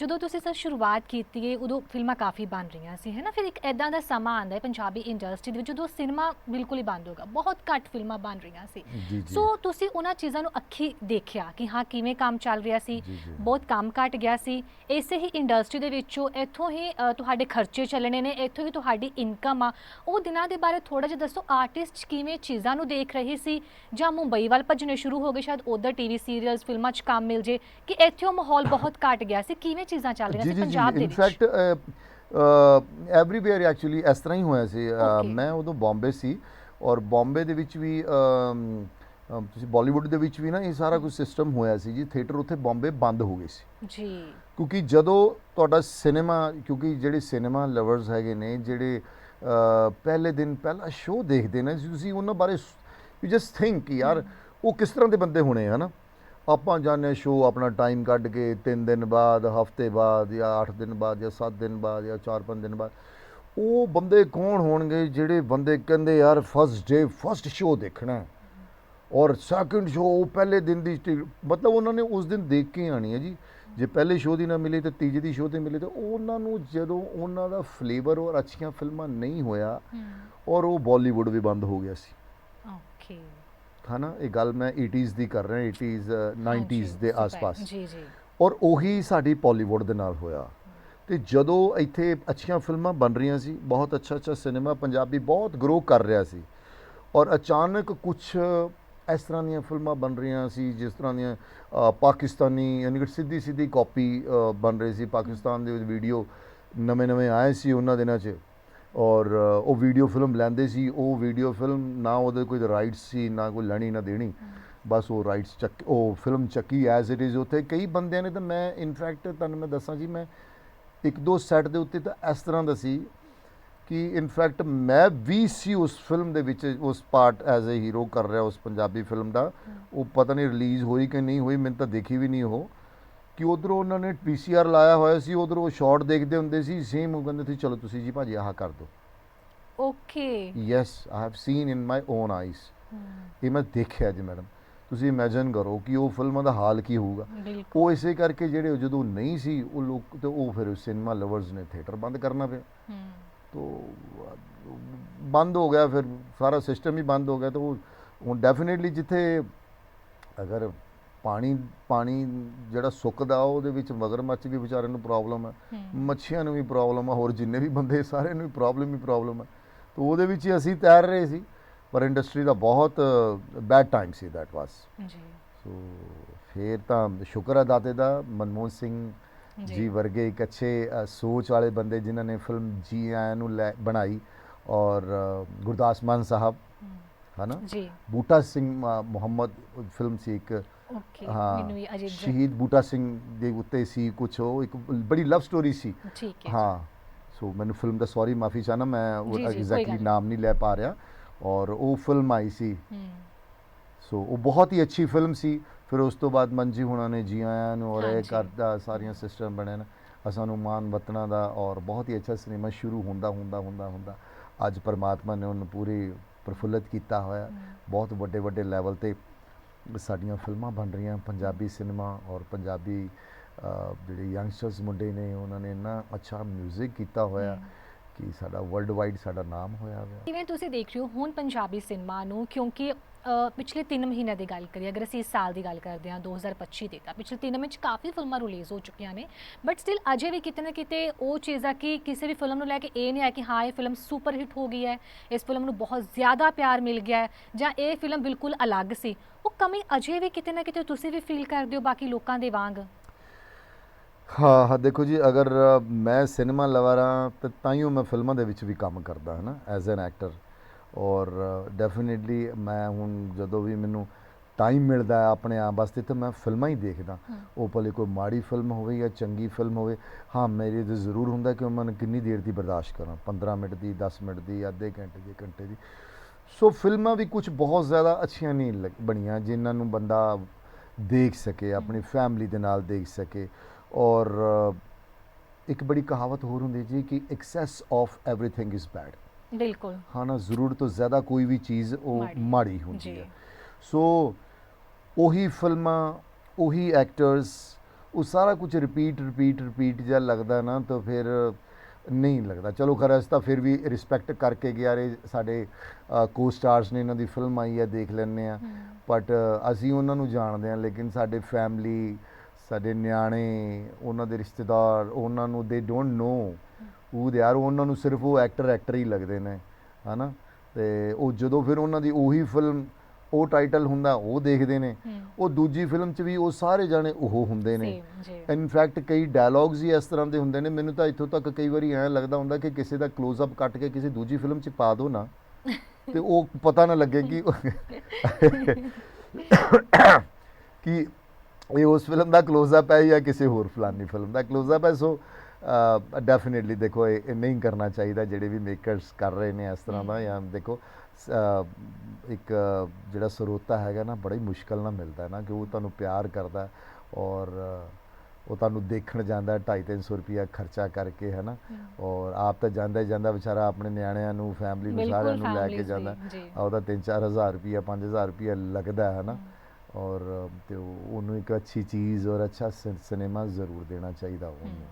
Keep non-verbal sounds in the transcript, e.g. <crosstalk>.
ਜਦੋਂ ਤੁਸੀਂ ਸਰ ਸ਼ੁਰੂਆਤ ਕੀਤੀ ਹੈ ਉਦੋਂ ਫਿਲਮਾਂ ਕਾਫੀ ਬਣ ਰਹੀਆਂ ਸੀ ਹੈ ਨਾ? ਫਿਰ ਇੱਕ ਐਦਾਂ ਦਾ ਸਮਾਂ ਆਂਦਾ ਹੈ ਪੰਜਾਬੀ ਇੰਡਸਟਰੀ ਦੇ ਵਿੱਚ ਜਦੋਂ ਸਿਨੇਮਾ ਬਿਲਕੁਲ ਹੀ ਬੰਦ ਹੋ ਗਿਆ ਬਹੁਤ ਘੱਟ ਫਿਲਮਾਂ ਬਣ ਰਹੀਆਂ ਸੀ। ਜੀ ਜੀ ਸੋ ਤੁਸੀਂ ਉਹਨਾਂ ਚੀਜ਼ਾਂ ਨੂੰ ਅੱਖੀ ਦੇਖਿਆ ਕਿ ਹਾਂ ਕਿਵੇਂ ਕੰਮ ਚੱਲ ਰਿਹਾ ਸੀ ਜੀ, ਜੀ। ਬਹੁਤ ਕੰਮ ਘਟ ਗਿਆ ਸੀ। ਇਸੇ ਹੀ ਇੰਡਸਟਰੀ ਦੇ ਵਿੱਚੋਂ ਇੱਥੋਂ ਹੀ ਅ, ਤੁਹਾਡੇ ਖਰਚੇ ਚੱਲਣੇ ਨੇ ਇੱਥੋਂ ਹੀ ਤੁਹਾਡੀ ਇਨਕਮ ਆ। ਉਹ ਦਿਨਾਂ ਦੇ ਬਾਰੇ ਥੋੜਾ ਜਿਹਾ ਦੱਸੋ ਆਰਟਿਸਟ ਕਿਵੇਂ ਚੀਜ਼ਾਂ ਨੂੰ ਦੇਖ ਰਹੇ ਸੀ? ਜਾਂ ਮੁੰਬਈ ਵੱਲ ਭੱਜਣੇ ਸ਼ੁਰੂ ਹੋ ਗਏ ਸ਼ਾਇਦ ਉਧਰ ਟੀਵੀ ਸੀਰੀਅਲਸ ਫਿਲਮਾਂ 'ਚ ਕੰਮ ਮਿਲ ਜੇ ਕਿ ਇੱਥੇ ਉਹ ਮਾਹੌਲ ਬਹੁਤ ਘਟ ਗਿਆ ਸੀ ਕਿਵੇਂ ਚੀਜ਼ਾਂ ਚੱਲ ਰਹੀਆਂ ਸੀ ਪੰਜਾਬ ਦੇ ਵਿੱਚ। ਫੈਕਟ ਐਵਰੀਵੇਅਰ ਐਕਚੁਅਲੀ ਇਸ ਤਰ੍ਹਾਂ ਹੀ ਹੋਇਆ ਸੀ. ਮੈਂ ਉਦੋਂ ਬੰਬੇ ਸੀ ਔਰ ਬੰਬੇ ਦੇ ਵਿੱਚ ਵੀ ਤੁਸੀਂ ਬਾਲੀਵੁੱਡ ਦੇ ਵਿੱਚ ਵੀ ਨਾ ਇਹ ਸਾਰਾ ਕੁਝ ਸਿਸਟਮ ਹੋਇਆ ਸੀ ਜੀ। ਥੀਏਟਰ ਉੱਥੇ ਬੰਬੇ ਬੰਦ ਹੋ ਗਏ ਸੀ। ਜੀ। ਕਿਉਂਕਿ ਜਦੋਂ ਤੁਹਾਡਾ ਸਿਨੇਮਾ ਕਿਉਂਕਿ ਜਿਹੜੇ ਸਿਨੇਮਾ ਲਵਰਸ ਹੈਗੇ ਨੇ ਜਿਹੜੇ ਪਹਿਲੇ ਦਿਨ ਪਹਿਲਾ ਸ਼ੋਅ ਦੇਖਦੇ ਨੇ ਤੁਸੀਂ ਉਹਨਾਂ ਬਾਰੇ ਯੂ ਜਸਟ ਥਿੰਕ ਯਾਰ ਉਹ ਕਿਸ ਤਰ੍ਹਾਂ ਦੇ ਬੰਦੇ ਹੋਣੇ ਆ ਨਾ ਆਪਾਂ ਜਾਣੇ ਸ਼ੋਅ ਆਪਣਾ ਟਾਈਮ ਕੱਢ ਕੇ 3 ਦਿਨ ਬਾਅਦ ਹਫ਼ਤੇ ਬਾਅਦ ਜਾਂ 8 ਦਿਨ ਬਾਅਦ ਜਾਂ 7 ਦਿਨ ਬਾਅਦ ਜਾਂ 4-5 ਦਿਨ ਬਾਅਦ ਉਹ ਬੰਦੇ ਕੌਣ ਹੋਣਗੇ ਜਿਹੜੇ ਬੰਦੇ ਕਹਿੰਦੇ ਯਾਰ ਫਸਟ ਡੇ ਫਸਟ ਸ਼ੋਅ ਦੇਖਣਾ ਔਰ ਸੈਕੰਡ ਸ਼ੋਅ ਉਹ ਪਹਿਲੇ ਦਿਨ ਦੀ ਮਤਲਬ ਉਹਨਾਂ ਨੇ ਉਸ ਦਿਨ ਦੇਖ ਕੇ ਆਣੀ ਹੈ ਜੀ। ਜੇ ਪਹਿਲੇ ਸ਼ੋਅ ਦੀ ਨਾ ਮਿਲੇ ਤੇ ਤੀਜੇ ਦੀ ਸ਼ੋਅ ਤੇ ਮਿਲੇ ਤੇ ਉਹਨਾਂ ਨੂੰ ਜਦੋਂ ਉਹਨਾਂ ਦਾ ਫਲੇਵਰ ਔਰ ਅੱਛੀਆਂ ਫਿਲਮਾਂ ਨਹੀਂ ਹੋਇਆ ਔਰ ਉਹ ਬਾਲੀਵੁੱਡ ਵੀ ਬੰਦ ਹੋ ਗਿਆ ਸੀ। ਓਕੇ ਹਨਾ ਇਹ ਗੱਲ ਮੈਂ 80s ਦੀ ਕਰ ਰਿਹਾ 80s ਅ, 90s ਦੇ ਆਸ-ਪਾਸ। ਜੀ ਜੀ। ਔਰ ਉਹੀ ਸਾਡੀ ਬਾਲੀਵੁੱਡ ਦੇ ਨਾਲ ਹੋਇਆ। ਤੇ ਜਦੋਂ ਇੱਥੇ ਅੱਛੀਆਂ ਫਿਲਮਾਂ ਬਣ ਰਹੀਆਂ ਸੀ ਬਹੁਤ ਅੱਛਾ ਅੱਛਾ ਸਿਨੇਮਾ ਪੰਜਾਬੀ ਬਹੁਤ ਗਰੋ ਕਰ ਰਿਹਾ ਸੀ ਔਰ ਅਚਾਨਕ ਕੁਝ ਇਸ ਤਰ੍ਹਾਂ ਦੀਆਂ ਫਿਲਮਾਂ ਬਣ ਰਹੀਆਂ ਸੀ ਜਿਸ ਤਰ੍ਹਾਂ ਦੀਆਂ ਪਾਕਿਸਤਾਨੀ ਯਾਨੀ ਕਿ ਸਿੱਧੀ ਸਿੱਧੀ ਕਾਪੀ ਬਣ ਰਹੀ ਸੀ। ਪਾਕਿਸਤਾਨ ਦੇ ਵਿੱਚ ਵੀਡੀਓ ਨਵੇਂ ਨਵੇਂ ਆਏ ਸੀ ਉਹਨਾਂ ਦਿਨਾਂ 'ਚ। ਔਰ ਉਹ ਵੀਡੀਓ ਫਿਲਮ ਲੈਂਦੇ ਸੀ, ਉਹ ਵੀਡੀਓ ਫਿਲਮ ਨਾ ਉਹਦੇ ਕੋਈ ਰਾਈਟਸ ਸੀ, ਨਾ ਕੋਈ ਲੈਣੀ, ਨਾ ਦੇਣੀ। ਬਸ ਉਹ ਰਾਈਟਸ ਚੱਕ, ਉਹ ਫਿਲਮ ਚੱਕੀ ਐਜ਼ ਇਟ ਇਜ਼ ਉੱਥੇ। ਕਈ ਬੰਦਿਆਂ ਨੇ ਤਾਂ ਮੈਂ ਇਨਫੈਕਟ ਤੁਹਾਨੂੰ ਮੈਂ ਦੱਸਾਂ ਜੀ, ਮੈਂ ਇੱਕ ਦੋ ਸੈੱਟ ਦੇ ਉੱਤੇ ਤਾਂ ਇਸ ਤਰ੍ਹਾਂ ਦਾ ਸੀ ਕਿ ਇਨਫੈਕਟ ਮੈਂ ਵੀ ਸੀ ਉਸ ਫਿਲਮ ਦੇ ਵਿੱਚ, ਉਸ ਪਾਰਟ ਐਜ਼ ਅ ਹੀਰੋ ਕਰ ਰਿਹਾ, ਉਸ ਪੰਜਾਬੀ ਫਿਲਮ ਦਾ। ਉਹ ਪਤਾ ਨਹੀਂ ਰਿਲੀਜ਼ ਹੋਈ ਕਿ ਨਹੀਂ ਹੋਈ, ਮੈਨੂੰ ਤਾਂ ਦੇਖੀ ਵੀ ਨਹੀਂ ਉਹ। ਕਿ ਉਧਰੋਂ ਉਹਨਾਂ ਨੇ ਪੀਸੀਆਰ ਲਾਇਆ ਹੋਇਆ ਸੀ ਉਧਰੋਂ ਸ਼ਾਟ ਦੇਖਦੇ ਹੁੰਦੇ ਸੀ ਸੇਮ ਉਹ ਕਹਿੰਦੇ ਸੀ ਚਲੋ ਤੁਸੀਂ ਜੀ ਭਾਜੀ ਆਹ ਕਰ ਦਿਓ। Okay yes I have seen in my own eyes ਇਹ ਮੈਂ ਦੇਖਿਆ ਜੀ ਮੈਡਮ ਤੁਸੀਂ ਇਮੇਜਿਨ ਕਰੋ ਕਿ ਉਹ ਫਿਲਮਾਂ ਦਾ ਹਾਲ ਕੀ ਹੋਊਗਾ। ਉਹ ਇਸੇ ਕਰਕੇ ਜਿਹੜੇ ਜਦੋਂ ਨਹੀਂ ਸੀ ਉਹ ਲੋਕ ਤੇ ਉਹ ਫਿਰ ਸਿਨੇਮਾ ਲਵਰਸ ਨੇ ਥੀਏਟਰ ਬੰਦ ਕਰਨਾ ਪਿਆ। ਤੋ ਬੰਦ ਹੋ ਗਿਆ ਫਿਰ ਸਾਰਾ ਸਿਸਟਮ ਹੀ ਬੰਦ ਹੋ ਗਿਆ। ਤਾਂ ਉਹ ਹੁਣ ਡੈਫੀਨਿਟਲੀ ਜਿੱਥੇ ਅਗਰ ਪਾਣੀ ਪਾਣੀ ਜਿਹੜਾ ਸੁੱਕਦਾ ਉਹਦੇ ਵਿੱਚ ਮਗਰਮੱਛ ਵੀ ਵਿਚਾਰਿਆਂ ਨੂੰ ਪ੍ਰੋਬਲਮ ਹੈ। ਮੱਛੀਆਂ ਨੂੰ ਵੀ ਪ੍ਰੋਬਲਮ ਆ ਹੋਰ ਜਿੰਨੇ ਵੀ ਬੰਦੇ ਸਾਰਿਆਂ ਨੂੰ ਵੀ ਪ੍ਰੋਬਲਮ ਹੀ ਪ੍ਰੋਬਲਮ ਹੈ। ਤੋ ਉਹਦੇ ਵਿੱਚ ਹੀ ਅਸੀਂ ਤੈਰ ਰਹੇ ਸੀ ਪਰ ਇੰਡਸਟਰੀ ਦਾ ਬਹੁਤ ਬੈਡ ਟਾਈਮ ਸੀ ਦੈਟ ਵਾਸ ਜੀ। ਸੋ ਫੇਰ ਤਾਂ ਸ਼ੁਕਰ ਹੈ ਦਾਤੇ ਦਾ ਮਨਮੋਹਨ ਸਿੰਘ ਜੀ। ਵਰਗੇ ਇੱਕ ਅੱਛੇ ਸੋਚ ਵਾਲੇ ਬੰਦੇ ਜਿਨ੍ਹਾਂ ਨੇ ਫਿਲਮ ਜੀ ਆਇਆਂ ਨੂੰ ਬਣਾਈ ਔਰ ਗੁਰਦਾਸ ਮਾਨ ਸਾਹਿਬ ਹਨਾ? ਜੀ। ਬੂਟਾ ਸਿੰਘ ਮੁਹੰਮਦ ਫਿਲਮ ਸੀ ਇੱਕ। ਓਕੇ ਹਾਂ ਮੈਨੂੰ ਸ਼ਹੀਦ ਬੂਟਾ ਸਿੰਘ ਦੇ ਉੱਤੇ ਸੀ ਕੁਝ ਉਹ ਇੱਕ ਬੜੀ ਲਵ ਸਟੋਰੀ ਸੀ। ਠੀਕ ਹੈ ਹਾਂ ਸੋ ਮੈਨੂੰ ਫਿਲਮ ਦਾ ਸੌਰੀ ਮਾਫੀ ਚਾਹਨਾ ਮੈਂ ਉਹ ਐਗਜ਼ੈਕਟਲੀ। ਨਾਮ ਨਹੀਂ ਲੈ ਪਾ ਰਿਹਾ। ਔਰ ਉਹ ਫਿਲਮ ਆਈ ਸੀ। ਸੋ ਉਹ ਬਹੁਤ ਹੀ ਅੱਛੀ ਫਿਲਮ ਸੀ। ਫਿਰ ਉਸ ਤੋਂ ਬਾਅਦ ਮੰਜੀ ਹੁਣਾਂ ਨੇ ਜੀ ਆਇਆਂ ਨੂੰ ਔਰ ਇਹ। ਕਰਦਾ ਸਾਰੀਆਂ ਸਿਸਟਮ ਬਣੇ ਨੇ। ਅਸਾਂ ਨੂੰ ਮਾਨ ਵਤਨਾਂ ਦਾ ਔਰ ਬਹੁਤ ਹੀ ਅੱਛਾ ਸਿਨੇਮਾ ਸ਼ੁਰੂ ਹੁੰਦਾ ਹੁੰਦਾ ਹੁੰਦਾ ਹੁੰਦਾ। ਅੱਜ ਪਰਮਾਤਮਾ ਨੇ ਉਹਨੂੰ ਪੂਰੀ ਪ੍ਰਫੁੱਲਤ ਕੀਤਾ ਹੋਇਆ। ਬਹੁਤ ਵੱਡੇ ਵੱਡੇ ਲੈਵਲ ਤੇ ਸਾਡੀਆਂ ਫਿਲਮਾਂ ਬਣ ਰਹੀਆਂ। ਪੰਜਾਬੀ ਸਿਨੇਮਾ ਔਰ ਪੰਜਾਬੀ ਜਿਹੜੇ ਯੰਗਸਟਰਸ ਮੁੰਡੇ ਨੇ ਉਹਨਾਂ ਨੇ ਇੰਨਾ ਅੱਛਾ 뮤직 ਕੀਤਾ ਹੋਇਆ। ਕਿ ਸਾਡਾ ਵਰਲਡ ਵਾਈਡ ਸਾਡਾ ਨਾਮ ਹੋਇਆ ਹੋਇਆ। ਕਿਵੇਂ ਤੁਸੀਂ ਦੇਖ ਰਹੇ ਹੋ ਹੁਣ ਪੰਜਾਬੀ ਸਿਨੇਮਾ ਨੂੰ ਕਿਉਂਕਿ ਅ, ਪਿਛਲੇ 3 ਮਹੀਨਿਆਂ ਦੀ ਗੱਲ ਕਰੀਏ ਅਗਰ ਅਸੀਂ ਇਸ ਸਾਲ ਦੀ ਗੱਲ ਕਰਦੇ ਹਾਂ 2025 ਦੀ ਤਾਂ ਪਿਛਲੇ 3 ਵਿੱਚ ਕਾਫੀ ਫਿਲਮਾਂ ਰਿਲੀਜ਼ ਹੋ ਚੁੱਕੀਆਂ ਨੇ। ਬਟ ਸਟਿਲ ਅਜੇ ਵੀ ਕਿਤੇ ਨਾ ਕਿਤੇ ਉਹ ਚੀਜ਼ ਆ ਕਿ ਕਿਸੇ ਵੀ ਫਿਲਮ ਨੂੰ ਲੈ ਕੇ ਇਹ ਨਹੀਂ ਹੈ ਕਿ ਹਾਂ ਇਹ ਫਿਲਮ ਸੁਪਰ ਹਿੱਟ ਹੋ ਗਈ ਹੈ ਇਸ ਫਿਲਮ ਨੂੰ ਬਹੁਤ ਜ਼ਿਆਦਾ ਪਿਆਰ ਮਿਲ ਗਿਆ ਹੈ ਜਾਂ ਇਹ ਫਿਲਮ ਬਿਲਕੁਲ ਅਲੱਗ ਸੀ। ਉਹ ਕਮੀ ਅਜੇ ਵੀ ਕਿਤੇ ਨਾ ਕਿਤੇ ਤੁਸੀਂ ਵੀ ਫੀਲ ਕਰਦੇ ਹੋ ਬਾਕੀ ਲੋਕਾਂ ਦੇ ਵਾਂਗ? ਹਾਂ ਹਾਂ ਦੇਖੋ ਜੀ ਅਗਰ ਮੈਂ ਸਿਨੇਮਾ ਲਵਰ ਤਾਂ ਤਾਈਓ ਮੈਂ ਫਿਲਮਾਂ ਦੇ ਵਿੱਚ ਵੀ ਕੰਮ ਕਰਦਾ ਹਾਂ ਨਾ ਐਜ਼ ਐਨ ਐਕਟਰ ਔਰ ਡੈਫੀਨਿਟਲੀ ਮੈਂ ਹੁਣ ਜਦੋਂ ਵੀ ਮੈਨੂੰ ਟਾਈਮ ਮਿਲਦਾ ਹੈ ਆਪਣੇ ਆਪ ਵਾਸਤੇ ਤਾਂ ਮੈਂ ਫਿਲਮਾਂ ਹੀ ਦੇਖਦਾ। ਉਹ ਭਲੇ ਕੋਈ ਮਾੜੀ ਫਿਲਮ ਹੋਵੇ ਜਾਂ ਚੰਗੀ ਫਿਲਮ ਹੋਵੇ ਹਾਂ ਮੇਰੇ ਤੇ ਜ਼ਰੂਰ ਹੁੰਦਾ ਕਿ ਮੈਂ ਕਿੰਨੀ ਦੇਰ ਦੀ ਬਰਦਾਸ਼ਤ ਕਰਾਂ। 15 ਮਿੰਟ ਦੀ 10 ਮਿੰਟ ਦੀ ਅੱਧੇ ਘੰਟੇ ਦੀ ਘੰਟੇ ਦੀ। ਸੋ ਫਿਲਮਾਂ ਵੀ ਕੁਝ ਬਹੁਤ ਜ਼ਿਆਦਾ ਅੱਛੀਆਂ ਨਹੀਂ ਬਣੀਆਂ ਜਿਨ੍ਹਾਂ ਨੂੰ ਬੰਦਾ ਦੇਖ ਸਕੇ ਆਪਣੀ ਫੈਮਿਲੀ ਦੇ ਨਾਲ ਦੇਖ ਸਕੇ। ਔਰ ਅ, ਇੱਕ ਬੜੀ ਕਹਾਵਤ ਹੋਰ ਹੁੰਦੀ ਜੀ ਕਿ excess of everything is bad ਬਿਲਕੁਲ ਹਾਂ ਨਾ ਜ਼ਰੂਰਤ ਤੋਂ ਜ਼ਿਆਦਾ ਕੋਈ ਵੀ ਚੀਜ਼ ਉਹ ਮਾੜੀ। ਮਾੜੀ ਹੁੰਦੀ ਜੀ। ਹੈ ਸੋ ਉਹੀ ਫਿਲਮਾਂ ਉਹੀ ਐਕਟਰਸ ਉਹ ਸਾਰਾ ਕੁਝ ਰਿਪੀਟ ਰਿਪੀਟ ਰਿਪੀਟ ਜਿਹਾ ਲੱਗਦਾ ਨਾ ਤਾਂ ਫਿਰ ਨਹੀਂ ਲੱਗਦਾ ਚਲੋ ਖਰਾ ਅਸੀਂ ਤਾਂ ਫਿਰ ਵੀ ਰਿਸਪੈਕਟ ਕਰਕੇ ਗਿਆ ਰੇ ਸਾਡੇ ਕੋ ਸਟਾਰਸ ਨੇ ਇਹਨਾਂ ਦੀ ਫਿਲਮ ਆਈ ਹੈ ਦੇਖ ਲੈਂਦੇ ਆ ਬਟ ਅਸੀਂ ਉਹਨਾਂ ਨੂੰ ਜਾਣਦੇ ਹਾਂ ਲੇਕਿਨ ਸਾਡੇ ਫੈਮਿਲੀ ਸਾਡੇ ਨਿਆਣੇ ਉਹਨਾਂ ਦੇ ਰਿਸ਼ਤੇਦਾਰ ਉਹਨਾਂ ਨੂੰ ਦੇ ਡੋਨਟ ਨੋ ਉਹ ਦੇ ਆਰ ਉਹਨਾਂ ਨੂੰ ਸਿਰਫ ਉਹ ਐਕਟਰ ਐਕਟਰ ਹੀ ਲੱਗਦੇ ਨੇ ਹਨਾ? ਤੇ ਉਹ ਜਦੋਂ ਫਿਰ ਉਹਨਾਂ ਦੀ ਉਹੀ ਫਿਲਮ ਉਹ ਟਾਈਟਲ ਹੁੰਦਾ ਉਹ ਦੇਖਦੇ ਨੇ। ਉਹ ਦੂਜੀ ਫਿਲਮ 'ਚ ਵੀ ਉਹ ਸਾਰੇ ਜਾਣੇ ਉਹ ਹੁੰਦੇ ਨੇ। ਇਨਫੈਕਟ ਕਈ ਡਾਇਲੌਗਸ ਹੀ ਇਸ ਤਰ੍ਹਾਂ ਦੇ ਹੁੰਦੇ ਨੇ। ਮੈਨੂੰ ਤਾਂ ਇੱਥੋਂ ਤੱਕ ਕਈ ਵਾਰੀ ਐਂ ਲੱਗਦਾ ਹੁੰਦਾ ਕਿ ਕਿਸੇ ਦਾ ক্লোਜ਼ ਅਪ ਕੱਟ ਕੇ ਕਿਸੇ ਦੂਜੀ ਫਿਲਮ 'ਚ ਪਾ ਦਿਓ ਨਾ। ਤੇ ਉਹ ਪਤਾ ਨਾ ਲੱਗੇ ਕਿ <laughs> ਕਿ ਇਹ ਉਸ ਫਿਲਮ ਦਾ ক্লোਜ਼ ਅਪ ਹੈ ਜਾਂ ਕਿਸੇ ਹੋਰ ਫਲਾਨੀ ਫਿਲਮ ਦਾ ক্লোਜ਼ ਅਪ ਹੈ? ਸੋ ਡੈਫੀਨਿਟਲੀ ਦੇਖੋ ਇਹ ਨਹੀਂ ਕਰਨਾ ਚਾਹੀਦਾ ਜਿਹੜੇ ਵੀ ਮੇਕਰਸ ਕਰ ਰਹੇ ਨੇ ਇਸ ਤਰ੍ਹਾਂ ਦਾ ਜਾਂ ਦੇਖੋ ਇੱਕ ਜਿਹੜਾ ਸਰੋਤਾ ਹੈਗਾ ਨਾ ਬੜੀ ਮੁਸ਼ਕਲ ਨਾਲ ਮਿਲਦਾ ਹੈ ਨਾ ਕਿ ਉਹ ਤੁਹਾਨੂੰ ਪਿਆਰ ਕਰਦਾ ਔਰ ਉਹ ਤੁਹਾਨੂੰ ਦੇਖਣ ਜਾਂਦਾ 2.5-300 ਰੁਪਿਆ ਖਰਚਾ ਕਰਕੇ ਹੈ ਨਾ? ਔਰ ਆਪ ਤਾਂ ਜਾਂਦਾ ਹੀ ਜਾਂਦਾ ਵਿਚਾਰਾ ਆਪਣੇ ਨਿਆਣਿਆਂ ਨੂੰ ਫੈਮਿਲੀ ਨੂੰ ਸਾਰਿਆਂ ਨੂੰ ਲੈ ਕੇ ਜਾਂਦਾ। ਉਹਦਾ 3-4000 ਰੁਪਿਆ 5000 ਰੁਪਿਆ ਲੱਗਦਾ ਹੈ ਨਾ? ਔਰ ਅਹ, ਤੇ ਉਹ- ਉਹਨੂੰ ਇੱਕ ਅੱਛੀ ਚੀਜ਼ ਔਰ ਅੱਛਾ ਸਿਨੇਮਾ ਜ਼ਰੂਰ ਦੇਣਾ ਚਾਹੀਦਾ ਉਹਨੂੰ